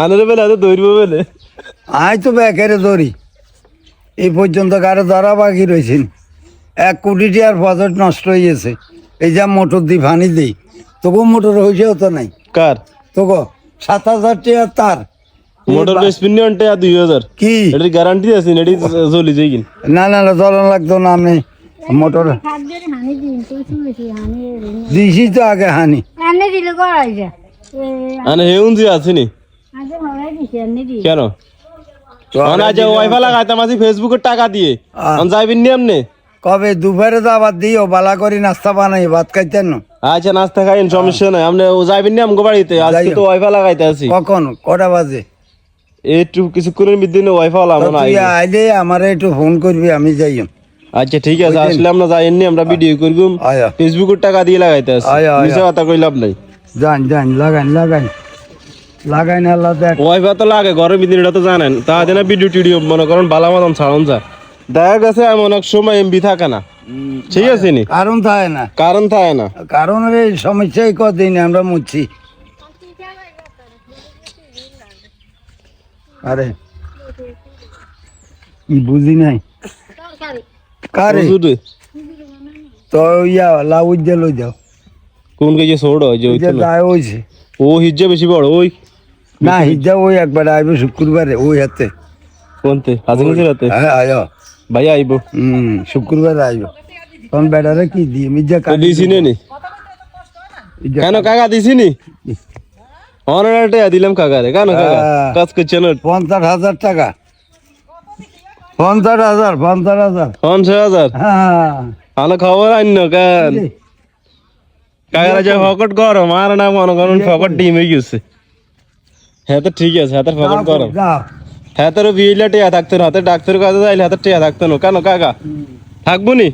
আনারে বেলা তো ধরবো বেলে। আই তো বেকারে ধরি এই পর্যন্ত কারও ধরা বাকি রয়েছেন এক কোটি টিয়ার বাজেট নষ্ট হয়ে গেছে। এই যা মোটর দি ফানি দিই তোকে মোটর হয়েছেও তো নাই। কার? সাত হাজার টিয়ার তার। মোটর বেসপিন দুই হাজার। কি? এটার গ্যারান্টি আছে এটি চলি যাই কিন। না না না জ্বলন লাগতো না আমি মোটর দিছি তো আগে হানি। দিলে আনে হেউন যে আছে নি আগে হরাই দিছে এনে দি কেন? তো অন আজ ওয়াইফাই লাগাইতাম আছি ফেসবুকের টাকা দিয়ে। যাইবেন নি আমনে? কবে? দুপুরে তো দিও বালা করি নাস্তা বানাই ভাত খাইতেন না। আচ্ছা নাস্তা খাইন সমস্যা নাই। আপনি যাইবেন নি আমগো বাড়িতে? আজকে তো ওয়াইফাই লাগাইতে আছি। কখন? কটা বাজে? একটু কিছুক্ষণের মধ্যে ওয়াইফাই তো লাগানো আইলে আমার একটু ফোন করবি আমি যাইম আচ্ছা ঠিক আছে আসলে আমরা যাইনি আমরা ভিডিও করব। ফেসবুকের টাকা দিয়ে লাগাইতে আছি। মিছা কথা কই লাভ নাই। যান যান লাগান লাগান। লাগাইন আল্লাহ দেখ। ওয়াইফাই তো লাগে ভিতরে এটা তো জানেন। তা দেনা ভিডিও টিডিও মনে করেন বালা মতন ছাড়ন যা দেখা গেছে এমন এক সময় এমবি থাকে না। ঠিক আছে নি? কারণ থাকে না। কারণ থাকে না। কারণ এই সমস্যাই কদিন আমরা মুচ্ছি আরে কি বুঝি নাই। কারে? তো ইয়া লাউ যে লই যাও কোন কে যে সোড যে ওই না। দায় হইছে। ও হিজ্জা বেশি বড় ওই। না হিজা ওই একবার আইবে শুক্রবারে ওই হাতে। কোনতে? হাজির রাতে হ্যাঁ আয়ো ভাই আইবো। হুম শুক্রবারে আইব। তখন বেটারে কি তো দিছি নে নি। কেন কাকা দিছি নি? অনারটা দিলাম কাকা রে কেন কাকা? হ্যাঁ। কাজ করছেন পঞ্চাশ হাজার টাকা। পঞ্চাশ হাজার পঞ্চাশ হাজার। পঞ্চাশ হাজার? হ্যাঁ আনো খবর আইন কেন? কাকারা যে ফকট গরম আর না মনে করুন ফকট ডিম হয়ে গেছে। হ্যাঁ তো ঠিক আছে হাতের হ্যাঁ তোর বিয়েলা টিয়া থাকতো না হাতে ডাক্তারের কাছে যাইলে হাতে টিয়া থাকতো না। কেন কাকা? থাকব নি?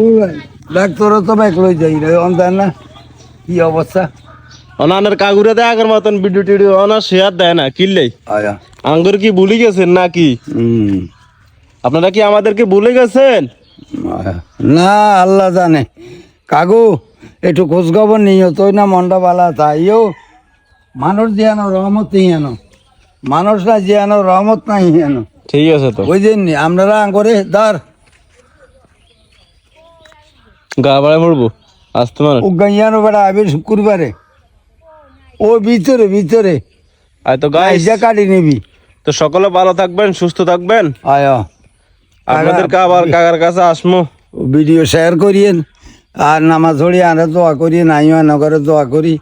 ওই, ডাক্তারও তো বাইক লই যাই রে অন্ধার না? কি অবস্থা? অনানের কাগুরে দেয় আগের মতন ভিডিও টিডিও অনার শেয়ার দেয় না কিনলেই আয়া। আঙ্গুর কি ভুলে গেছেন নাকি? আপনারা কি আমাদেরকে ভুলে গেছেন? না আল্লাহ জানে। কাকু একটু খোঁজ খবর নিও তুই না মনটা বালা তাইও মানুষ যেন রহমত হিয়ানো মানুষ না জিয়ানো রহমত নাই হিয়ানো ঠিক আছে তো। বুঝলেন নি আপনারা করে দার গা বাড়ায় পড়ব? আসতে মানে ও গাইয়ানো বেড়া আবে শুক্রবারে ও ভিতরে ভিতরে। আর তো গাইস গাইজা কাটি নিবি। তো সকলে ভালো থাকবেন সুস্থ থাকবেন। আয়া আপনাদেরকে আবার কাকার কাছে আসমো। ভিডিও শেয়ার করিয়েন। আর নামাজ পড়ি আরে দোয়া করি নাইও নগরে দোয়া করি।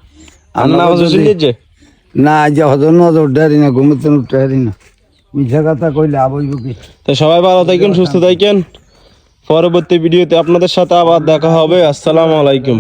না যে হজর নজর উঠারি না উঠারি না। মিথ্যা কথা কইলে আবইব কি? তো সবাই ভালো থাকেন সুস্থ থাকেন। পরবর্তী ভিডিওতে আপনাদের সাথে আবার দেখা হবে। আসসালামু আলাইকুম।